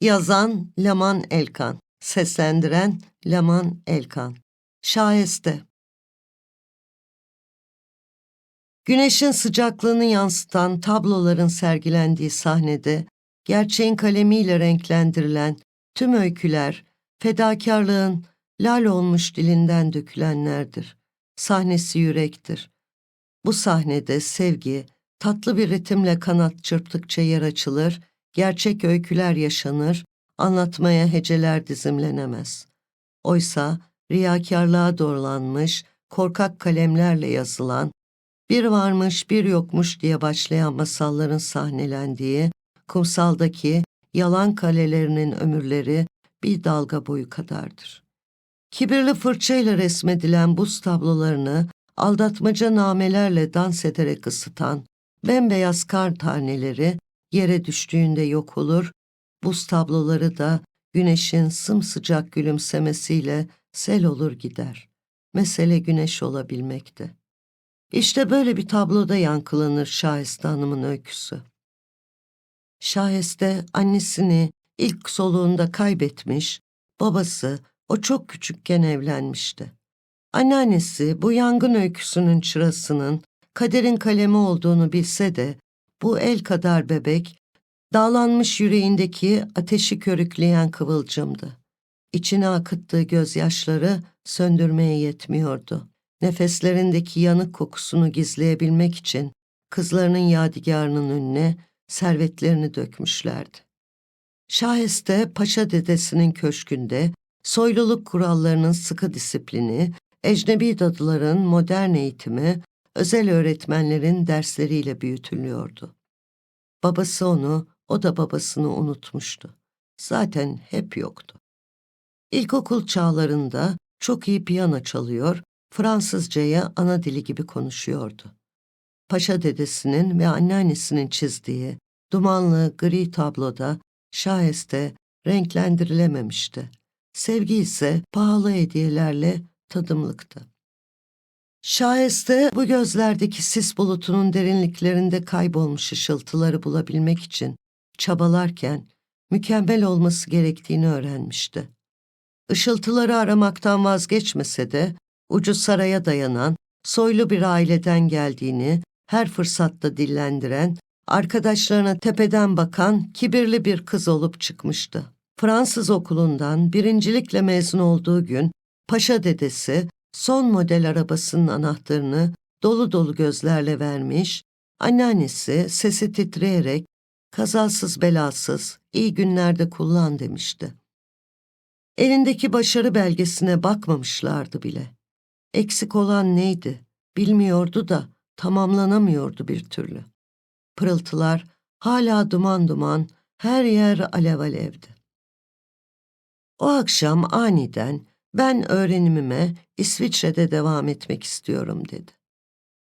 Yazan Laman Elkan. Seslendiren Laman Elkan. Şaheste. Güneşin sıcaklığını yansıtan tabloların sergilendiği sahnede gerçeğin kalemiyle renklendirilen tüm öyküler fedakarlığın lal olmuş dilinden dökülenlerdir. Sahnesi yürektir. Bu sahnede sevgi tatlı bir ritimle kanat çırptıkça yer açılır, gerçek öyküler yaşanır, anlatmaya heceler dizimlenemez. Oysa riyakarlığa doğrulanmış, korkak kalemlerle yazılan, bir varmış bir yokmuş diye başlayan masalların sahnelendiği, kumsaldaki yalan kalelerinin ömürleri bir dalga boyu kadardır. Kibirli fırçayla resmedilen buz tablolarını aldatmaca namelerle dans ederek ısıtan bembeyaz kar taneleri yere düştüğünde yok olur, buz tabloları da güneşin sımsıcak gülümsemesiyle sel olur gider. Mesele güneş olabilmekte. İşte böyle bir tabloda yankılanır Şahiste Hanım'ın öyküsü. Şahiste annesini ilk soluğunda kaybetmiş, babası o çok küçükken evlenmişti. Anneannesi bu yangın öyküsünün çırasının kaderin kalemi olduğunu bilse de bu el kadar bebek dağlanmış yüreğindeki ateşi körükleyen kıvılcımdı. İçine akıttığı gözyaşları söndürmeye yetmiyordu. Nefeslerindeki yanık kokusunu gizleyebilmek için kızlarının yadigarının önüne servetlerini dökmüşlerdi. Şaheste Paşa dedesinin köşkünde soyluluk kurallarının sıkı disiplini, ecnebi dadıların modern eğitimi, özel öğretmenlerin dersleriyle büyütülüyordu. Babası onu, o da babasını unutmuştu. Zaten hep yoktu. İlkokul çağlarında çok iyi piyano çalıyor, Fransızcaya ana dili gibi konuşuyordu. Paşa dedesinin ve anneannesinin çizdiği dumanlı gri tabloda şaheste renklendirilememişti. Sevgi ise pahalı hediyelerle tadımlıktı. Şaheste bu gözlerdeki sis bulutunun derinliklerinde kaybolmuş ışıltıları bulabilmek için çabalarken mükemmel olması gerektiğini öğrenmişti. Işıltıları aramaktan vazgeçmese de ucu saraya dayanan, soylu bir aileden geldiğini her fırsatta dillendiren, arkadaşlarına tepeden bakan kibirli bir kız olup çıkmıştı. Fransız okulundan birincilikle mezun olduğu gün paşa dedesi son model arabasının anahtarını dolu dolu gözlerle vermiş, anneannesi sesi titreyerek kazasız belasız iyi günlerde kullan demişti. Elindeki başarı belgesine bakmamışlardı bile. Eksik olan neydi? Bilmiyordu da tamamlanamıyordu bir türlü. Pırıltılar hala duman duman, her yer alev alevdi. O akşam aniden ben öğrenimime İsviçre'de devam etmek istiyorum dedi.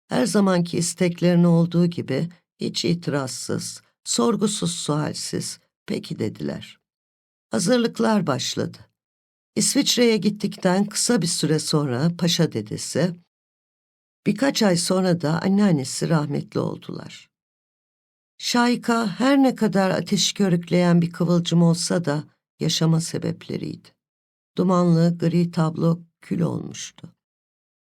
Her zamanki isteklerini olduğu gibi hiç itirazsız, sorgusuz sualsiz, peki dediler. Hazırlıklar başladı. İsviçre'ye gittikten kısa bir süre sonra paşa dedesi, birkaç ay sonra da anneannesi rahmetli oldular. Şayka her ne kadar ateşi körükleyen bir kıvılcım olsa da yaşama sebepleriydi. Dumanlı gri tablo kül olmuştu.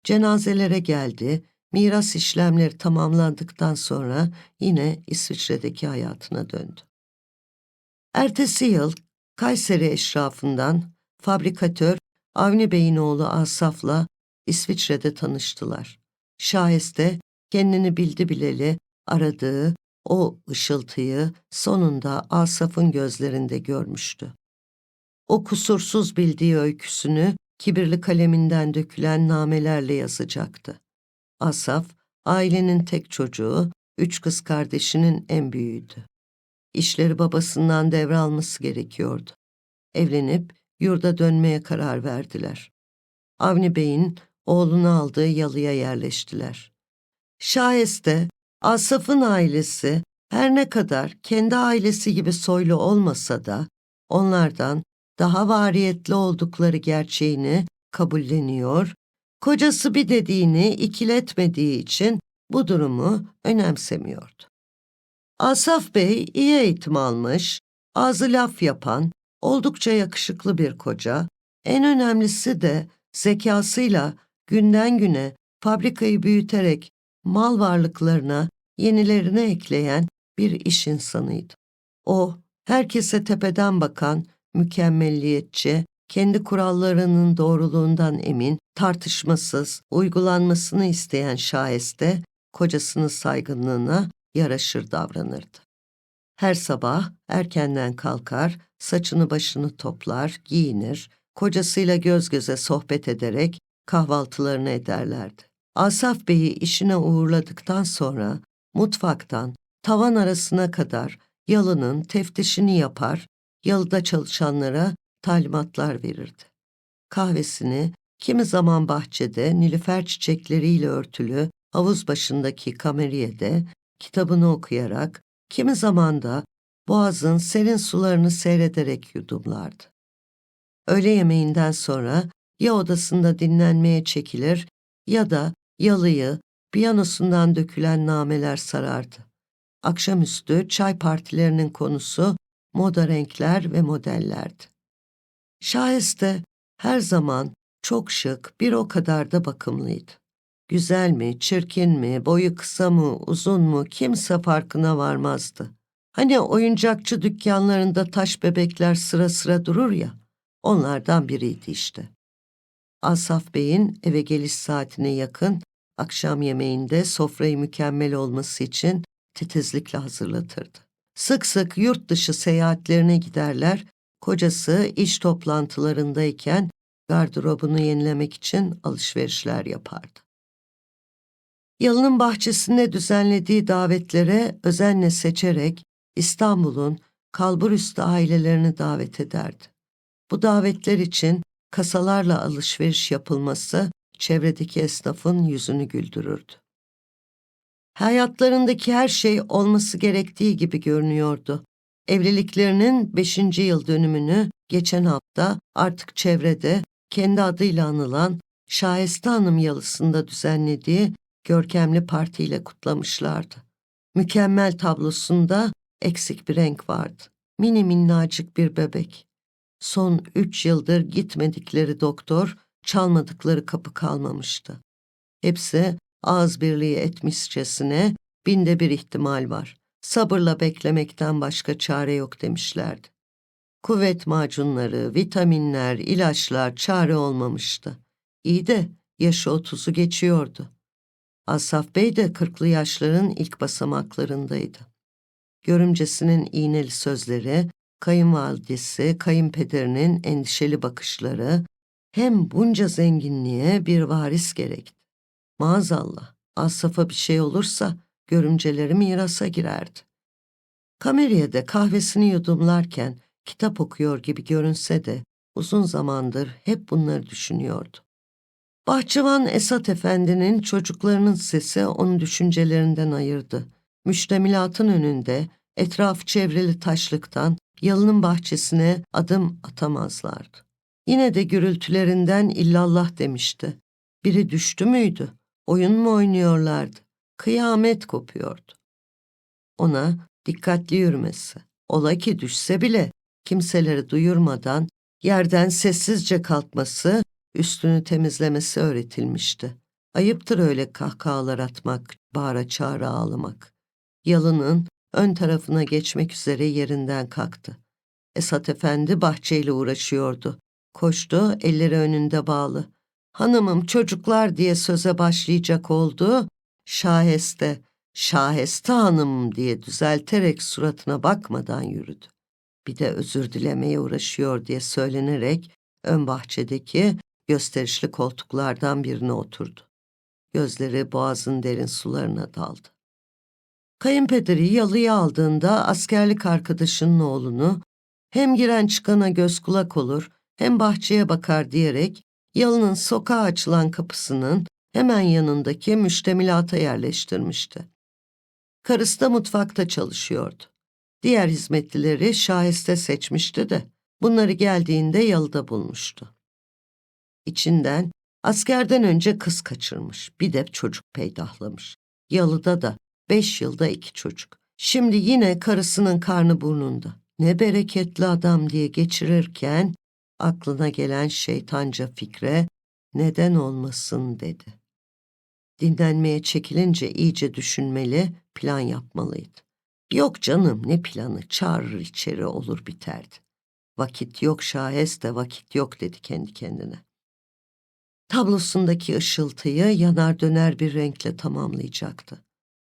Cenazelere geldi, miras işlemleri tamamlandıktan sonra yine İsviçre'deki hayatına döndü. Ertesi yıl Kayseri eşrafından fabrikatör Avni Bey'in oğlu Asaf'la İsviçre'de tanıştılar. Şaheste kendini bildi bileli aradığı o ışıltıyı sonunda Asaf'ın gözlerinde görmüştü. O kusursuz bildiği öyküsünü kibirli kaleminden dökülen namelerle yazacaktı. Asaf, ailenin tek çocuğu, üç kız kardeşinin en büyüğüydü. İşleri babasından devralması gerekiyordu. Evlenip yurda dönmeye karar verdiler. Avni Bey'in oğlunu aldığı yalıya yerleştiler. Şayeste Asaf'ın ailesi her ne kadar kendi ailesi gibi soylu olmasa da onlardan daha variyetli oldukları gerçeğini kabulleniyor, kocası bir dediğini ikiletmediği için bu durumu önemsemiyordu. Asaf Bey iyi eğitim almış, ağzı laf yapan, oldukça yakışıklı bir koca, en önemlisi de zekasıyla günden güne fabrikayı büyüterek mal varlıklarına yenilerini ekleyen bir iş insanıydı. O, herkese tepeden bakan, mükemmelliyetçi, kendi kurallarının doğruluğundan emin, tartışmasız, uygulanmasını isteyen şaheste, kocasının saygınlığına yaraşır davranırdı. Her sabah erkenden kalkar, saçını başını toplar, giyinir, kocasıyla göz göze sohbet ederek kahvaltılarını ederlerdi. Asaf Bey'i işine uğurladıktan sonra mutfaktan tavan arasına kadar yalının teftişini yapar, yalıda çalışanlara talimatlar verirdi. Kahvesini kimi zaman bahçede nilüfer çiçekleriyle örtülü havuz başındaki kameriyede kitabını okuyarak, kimi zaman da boğazın serin sularını seyrederek yudumlardı. Öğle yemeğinden sonra ya odasında dinlenmeye çekilir ya da yalıyı piyanosundan dökülen nameler sarardı. Akşamüstü çay partilerinin konusu moda renkler ve modellerdi. Şahiste her zaman çok şık, bir o kadar da bakımlıydı. Güzel mi, çirkin mi, boyu kısa mı, uzun mu kimse farkına varmazdı. Hani oyuncakçı dükkanlarında taş bebekler sıra sıra durur ya, onlardan biriydi işte. Asaf Bey'in eve geliş saatine yakın akşam yemeğinde sofrayı mükemmel olması için titizlikle hazırlatırdı. Sık sık yurt dışı seyahatlerine giderler, kocası iş toplantılarındayken gardırobunu yenilemek için alışverişler yapardı. Yalının bahçesinde düzenlediği davetlere özenle seçerek İstanbul'un kalburüstü ailelerini davet ederdi. Bu davetler için kasalarla alışveriş yapılması çevredeki esnafın yüzünü güldürürdü. Hayatlarındaki her şey olması gerektiği gibi görünüyordu. Evliliklerinin beşinci yıl dönümünü geçen hafta artık çevrede kendi adıyla anılan Şahiste Hanım yalısında düzenlediği görkemli partiyle kutlamışlardı. Mükemmel tablosunda eksik bir renk vardı. Mini minnacık bir bebek. Son üç yıldır gitmedikleri doktor, çalmadıkları kapı kalmamıştı. Hepsi ağız birliği etmişçesine binde bir ihtimal var. Sabırla beklemekten başka çare yok demişlerdi. Kuvvet macunları, vitaminler, ilaçlar çare olmamıştı. İyi de yaşı otuzu geçiyordu. Asaf Bey de kırklı yaşların ilk basamaklarındaydı. Görümcesinin iğneli sözleri, kayınvalidesi, kayınpederinin endişeli bakışları, hem bunca zenginliğe bir varis gerekti. Maazallah, Asaf'a bir şey olursa görümceleri mirasa girerdi. Kameriye'de kahvesini yudumlarken kitap okuyor gibi görünse de uzun zamandır hep bunları düşünüyordu. Bahçıvan Esat Efendi'nin çocuklarının sesi onun düşüncelerinden ayırdı. Müştemilatın önünde etraf çevrili taşlıktan yalının bahçesine adım atamazlardı. Yine de gürültülerinden illallah demişti. Biri düştü müydü? Oyun mu oynuyorlardı? Kıyamet kopuyordu. Ona dikkatli yürümesi, ola ki düşse bile kimseleri duyurmadan yerden sessizce kalkması, üstünü temizlemesi öğretilmişti. Ayıptır öyle kahkahalar atmak, bağıra çağıra ağlamak. Yalının ön tarafına geçmek üzere yerinden kalktı. Esat Efendi bahçeyle uğraşıyordu. Koştu, elleri önünde bağlı. Hanımım çocuklar diye söze başlayacak oldu. Şaheste, Şaheste hanım diye düzelterek suratına bakmadan yürüdü. Bir de özür dilemeye uğraşıyor diye söylenerek ön bahçedeki gösterişli koltuklardan birine oturdu. Gözleri boğazın derin sularına daldı. Kayınpederi yalıya aldığında askerlik arkadaşının oğlunu hem giren çıkana göz kulak olur hem bahçeye bakar diyerek yalının sokağa açılan kapısının hemen yanındaki müştemilata yerleştirmişti. Karısı da mutfakta çalışıyordu. Diğer hizmetlileri şahiste seçmişti de bunları geldiğinde yalıda bulmuştu. İçinden askerden önce kız kaçırmış, bir de çocuk peydahlamış. Yalıda da beş yılda iki çocuk. Şimdi yine karısının karnı burnunda. ne bereketli adam diye geçirirken aklına gelen şeytanca fikre neden olmasın dedi. Dinlenmeye çekilince iyice düşünmeli, plan yapmalıydı. Yok canım ne planı, çağırır içeri olur biterdi. Vakit yok şaheste vakit yok dedi kendi kendine. Tablosundaki ışıltıyı yanar döner bir renkle tamamlayacaktı.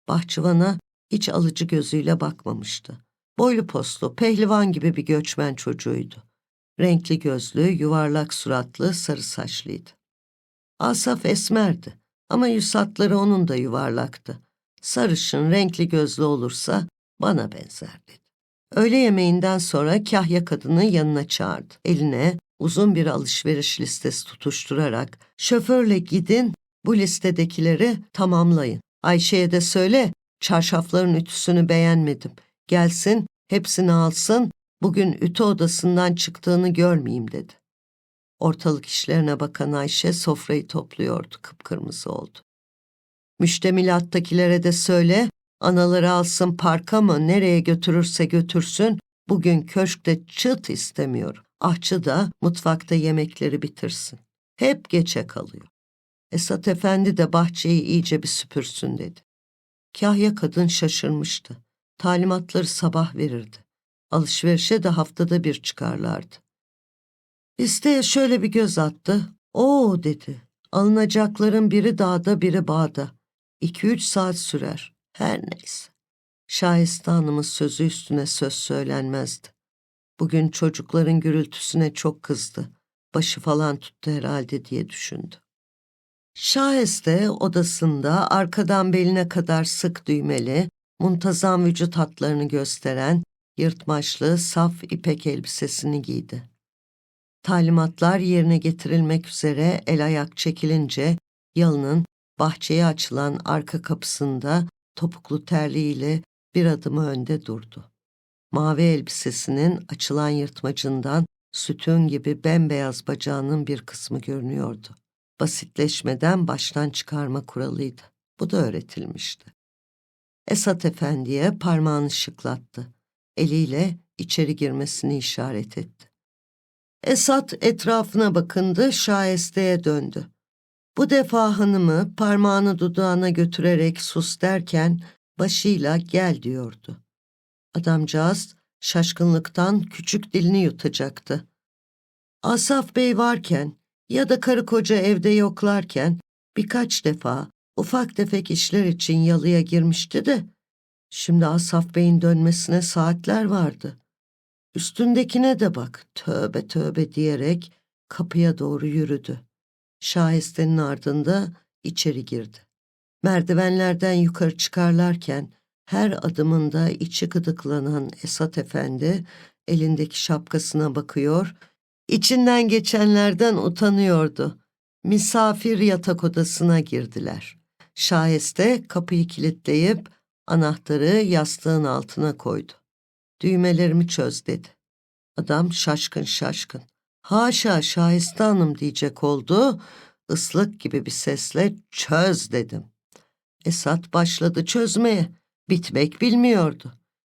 Bahçıvana hiç alıcı gözüyle bakmamıştı. Boylu poslu, pehlivan gibi bir göçmen çocuğuydu. Renkli gözlü, yuvarlak suratlı, sarı saçlıydı. Asaf esmerdi ama yüz hatları onun da yuvarlaktı. Sarışın, renkli gözlü olursa bana benzer dedi. Öğle yemeğinden sonra kahya kadını yanına çağırdı. Eline uzun bir alışveriş listesi tutuşturarak şoförle gidin bu listedekileri tamamlayın. Ayşe'ye de söyle çarşafların ütüsünü beğenmedim. Gelsin hepsini alsın bugün ütü odasından çıktığını görmeyeyim dedi. Ortalık işlerine bakan Ayşe sofrayı topluyordu kıpkırmızı oldu. Müştemilattakilere de söyle anaları alsın parka mı nereye götürürse götürsün bugün köşkte çıt istemiyorum. Ahçı da mutfakta yemekleri bitirsin. Hep geçe kalıyor. Esat Efendi de bahçeyi iyice bir süpürsün dedi. Kahya kadın şaşırmıştı. Talimatları sabah verirdi. Alışverişe de haftada bir çıkarlardı. Listeye şöyle bir göz attı. Oo dedi. Alınacakların biri dağda biri bağda. İki üç saat sürer. Her neyse. Şahiste Hanım'ın sözü üstüne söz söylenmezdi. Bugün çocukların gürültüsüne çok kızdı. Başı falan tuttu herhalde diye düşündü. Şaheste odasında arkadan beline kadar sık düğmeli, muntazam vücut hatlarını gösteren yırtmaçlı, saf ipek elbisesini giydi. Talimatlar yerine getirilmek üzere el ayak çekilince yalının bahçeye açılan arka kapısında topuklu terliğiyle bir adımı önde durdu. Mavi elbisesinin açılan yırtmacından sütun gibi bembeyaz bacağının bir kısmı görünüyordu. Basitleşmeden baştan çıkarma kuralıydı. Bu da öğretilmişti. Esat Efendi'ye parmağını şıklattı. Eliyle içeri girmesini işaret etti. Esat etrafına bakındı, şahesteye döndü. Bu defa hanımı parmağını dudağına götürerek sus derken başıyla gel diyordu. Adamcağız şaşkınlıktan küçük dilini yutacaktı. Asaf Bey varken ya da karı koca evde yoklarken birkaç defa ufak tefek işler için yalıya girmişti de şimdi Asaf Bey'in dönmesine saatler vardı. Üstündekine de bak tövbe tövbe diyerek kapıya doğru yürüdü. Şahestenin ardında içeri girdi. Merdivenlerden yukarı çıkarlarken her adımında içi gıdıklanan Esat Efendi elindeki şapkasına bakıyor, içinden geçenlerden utanıyordu. Misafir yatak odasına girdiler. Şaheste kapıyı kilitleyip anahtarı yastığın altına koydu. Düğmelerimi çöz dedi. Adam şaşkın şaşkın. Haşa Şahiste Hanım diyecek oldu. Islık gibi bir sesle çöz dedim. Esat başladı çözmeye. Bitmek bilmiyordu.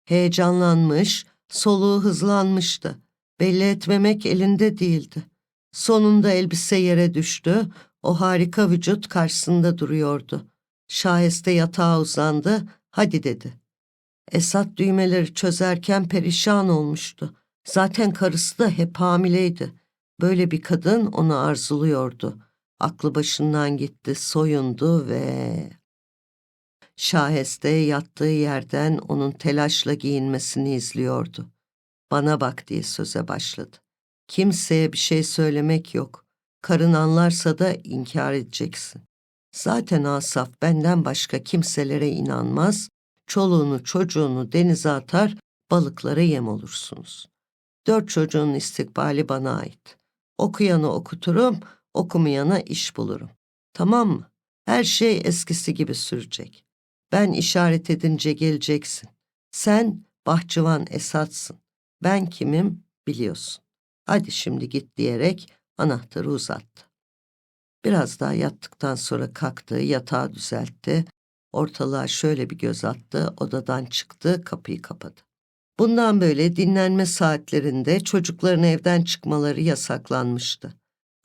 Heyecanlanmış, soluğu hızlanmıştı. Belli etmemek elinde değildi. Sonunda elbise yere düştü. O harika vücut karşısında duruyordu. Şaheste yatağa uzandı. Hadi dedi. Esat düğmeleri çözerken perişan olmuştu. Zaten karısı da hep hamileydi. Böyle bir kadın onu arzuluyordu. Aklı başından gitti, soyundu ve... Şaheste yattığı yerden onun telaşla giyinmesini izliyordu. Bana bak diye söze başladı. Kimseye bir şey söylemek yok. Karın anlarsa da inkar edeceksin. Zaten Asaf benden başka kimselere inanmaz, çoluğunu çocuğunu denize atar, balıklara yem olursunuz. Dört çocuğun istikbali bana ait. Okuyanı okuturum, okumayana iş bulurum. Tamam mı? Her şey eskisi gibi sürecek. Ben işaret edince geleceksin. Sen bahçıvan Esat'sın. Ben kimim biliyorsun. Hadi şimdi git diyerek anahtarı uzattı. Biraz daha yattıktan sonra kalktı, yatağı düzeltti. Ortalığa şöyle bir göz attı, odadan çıktı, kapıyı kapadı. Bundan böyle dinlenme saatlerinde çocukların evden çıkmaları yasaklanmıştı.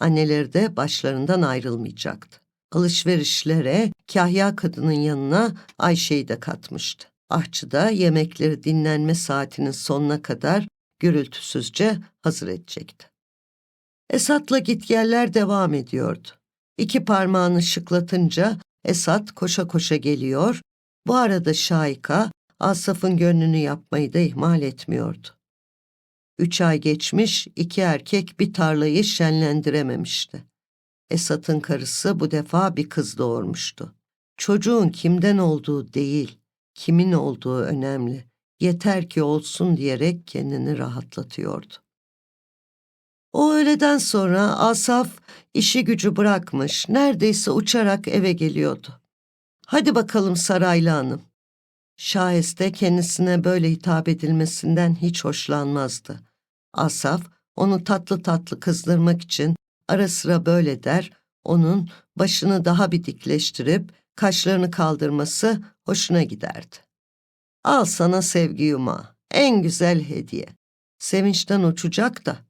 Anneleri de başlarından ayrılmayacaktı. Alışverişlere Kahya kadının yanına Ayşe'yi de katmıştı. Ahçıda yemekleri dinlenme saatinin sonuna kadar gürültüsüzce hazır edecekti. Esat'la gitgeller devam ediyordu. İki parmağını şıklatınca Esat koşa koşa geliyor, bu arada Şahika Asaf'ın gönlünü yapmayı da ihmal etmiyordu. Üç ay geçmiş, iki erkek bir tarlayı şenlendirememişti. Esat'ın karısı bu defa bir kız doğurmuştu. Çocuğun kimden olduğu değil, kimin olduğu önemli. Yeter ki olsun diyerek kendini rahatlatıyordu. O öğleden sonra Asaf işi gücü bırakmış, neredeyse uçarak eve geliyordu. Hadi bakalım Saraylı Hanım. Şahiste kendisine böyle hitap edilmesinden hiç hoşlanmazdı. Asaf onu tatlı tatlı kızdırmak için ara sıra böyle der, onun başını daha bir dikleştirip kaşlarını kaldırması hoşuna giderdi. Al sana sevgi yumağı, en güzel hediye. Sevinçten uçacak da.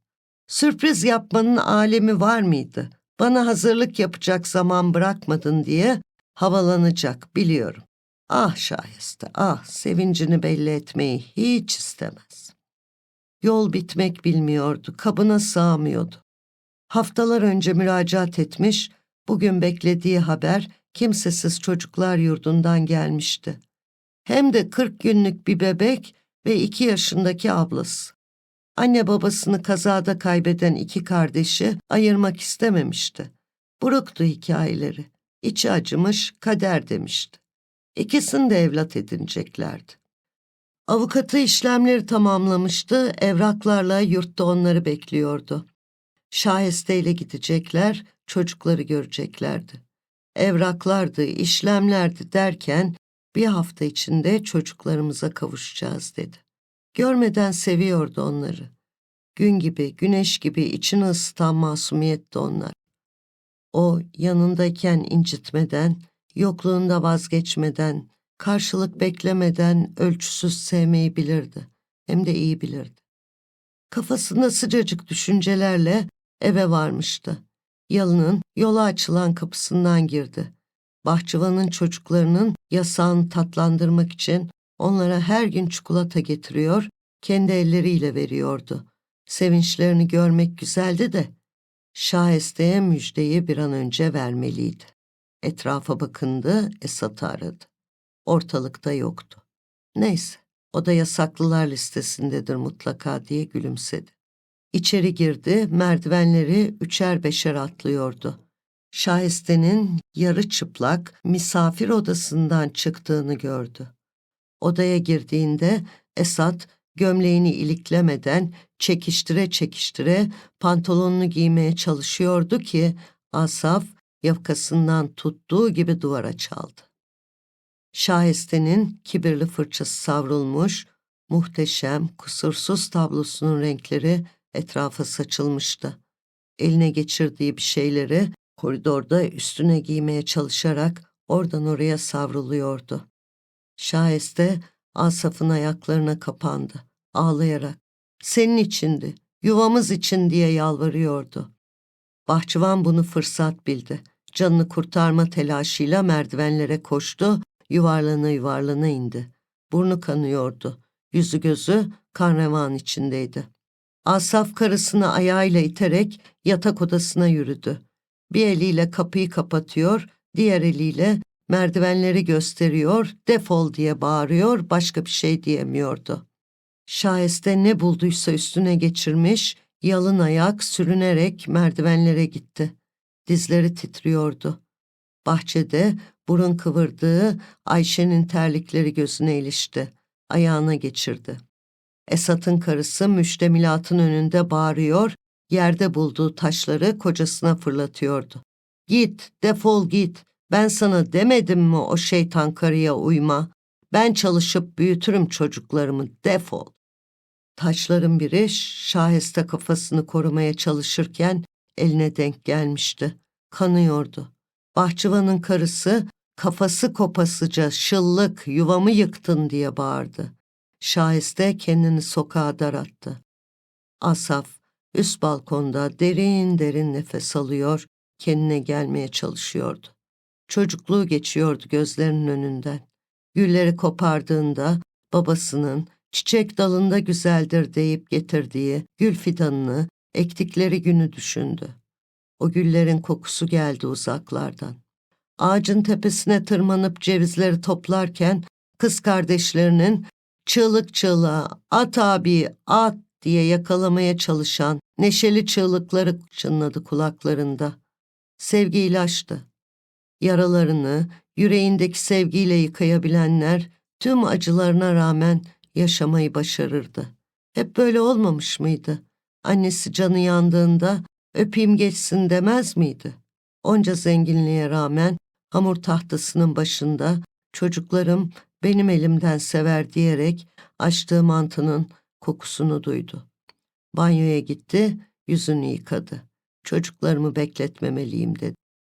Sürpriz yapmanın alemi var mıydı? Bana hazırlık yapacak zaman bırakmadın diye havalanacak biliyorum. Ah şahiste, ah sevincini belli etmeyi hiç istemez. Yol bitmek bilmiyordu, kabına sığamıyordu. Haftalar önce müracaat etmiş, bugün beklediği haber kimsesiz çocuklar yurdundan gelmişti. Hem de 40 günlük bir bebek ve iki yaşındaki ablası. Anne babasını kazada kaybeden iki kardeşi ayırmak istememişti. Buruktu hikayeleri. İçi acımış, kader demişti. İkisini de evlat edineceklerdi. Avukatı işlemleri tamamlamıştı, evraklarla yurtta onları bekliyordu. Şahiste ile gidecekler, çocukları göreceklerdi. Evraklardı, işlemlerdi derken bir hafta içinde çocuklarımıza kavuşacağız dedi. Görmeden seviyordu onları. Gün gibi, güneş gibi içini ısıtan masumiyetti onlar. O yanındayken incitmeden, yokluğunda vazgeçmeden, karşılık beklemeden ölçüsüz sevmeyi bilirdi. Hem de iyi bilirdi. Kafasında sıcacık düşüncelerle eve varmıştı. Yalının yola açılan kapısından girdi. Bahçıvanın çocuklarının yasağını tatlandırmak için onlara her gün çikolata getiriyor, kendi elleriyle veriyordu. Sevinçlerini görmek güzeldi de Şaheste'ye müjdeyi bir an önce vermeliydi. Etrafa bakındı, Esat'ı aradı. Ortalıkta yoktu. Neyse, o da yasaklılar listesindedir mutlaka diye gülümsedi. İçeri girdi, merdivenleri üçer beşer atlıyordu. Şaheste'nin yarı çıplak misafir odasından çıktığını gördü. Odaya girdiğinde Esat gömleğini iliklemeden çekiştire çekiştire pantolonunu giymeye çalışıyordu ki Asaf yakasından tuttuğu gibi duvara çaldı. Şaheste'nin kibirli fırçası savrulmuş, muhteşem, kusursuz tablosunun renkleri etrafa saçılmıştı. Eline geçirdiği bir şeyleri koridorda üstüne giymeye çalışarak oradan oraya savruluyordu. Şaheste Asaf'ın ayaklarına kapandı, ağlayarak. Senin içindi, yuvamız için diye yalvarıyordu. Bahçıvan bunu fırsat bildi. Canını kurtarma telaşıyla merdivenlere koştu, yuvarlana yuvarlana indi. Burnu kanıyordu. Yüzü gözü kan içindeydi. Asaf karısını ayağıyla iterek yatak odasına yürüdü. Bir eliyle kapıyı kapatıyor, diğer eliyle merdivenleri gösteriyor, defol diye bağırıyor, başka bir şey diyemiyordu. Şahiste ne bulduysa üstüne geçirmiş, yalın ayak sürünerek merdivenlere gitti. Dizleri titriyordu. Bahçede burun kıvırdığı Ayşe'nin terlikleri gözüne ilişti. Ayağına geçirdi. Esat'ın karısı müştemilatın önünde bağırıyor, yerde bulduğu taşları kocasına fırlatıyordu. Git, defol git. Ben sana demedim mi o şeytan karıya uyma? Ben çalışıp büyütürüm çocuklarımı, defol. Taşların biri Şahiste kafasını korumaya çalışırken eline denk gelmişti. Kanıyordu. Bahçıvanın karısı kafası kopasıca şıllık yuvamı yıktın diye bağırdı. Şahiste kendini sokağa darattı. Asaf üst balkonda derin derin nefes alıyor, kendine gelmeye çalışıyordu. Çocukluğu geçiyordu gözlerinin önünden. Gülleri kopardığında babasının çiçek dalında güzeldir deyip getirdiği gül fidanını ektikleri günü düşündü. O güllerin kokusu geldi uzaklardan. Ağacın tepesine tırmanıp cevizleri toplarken kız kardeşlerinin çığlık çığlığa at abi at diye yakalamaya çalışan neşeli çığlıkları çınladı kulaklarında. Sevgi ilaçtı. Yaralarını yüreğindeki sevgiyle yıkayabilenler tüm acılarına rağmen yaşamayı başarırdı. Hep böyle olmamış mıydı? Annesi canı yandığında öpeyim geçsin demez miydi? Onca zenginliğe rağmen hamur tahtasının başında çocuklarım benim elimden sever diyerek açtığı mantının kokusunu duydu. Banyoya gitti, yüzünü yıkadı. Çocuklarımı bekletmemeliyim dedi.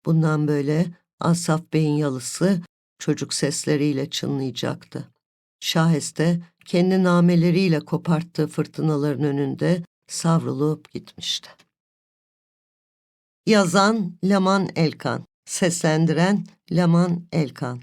Bundan böyle Asaf Bey'in yalısı çocuk sesleriyle çınlayacaktı. Şaheste kendi nameleriyle koparttığı fırtınaların önünde savrulup gitmişti. Yazan Laman Elkan, seslendiren Laman Elkan.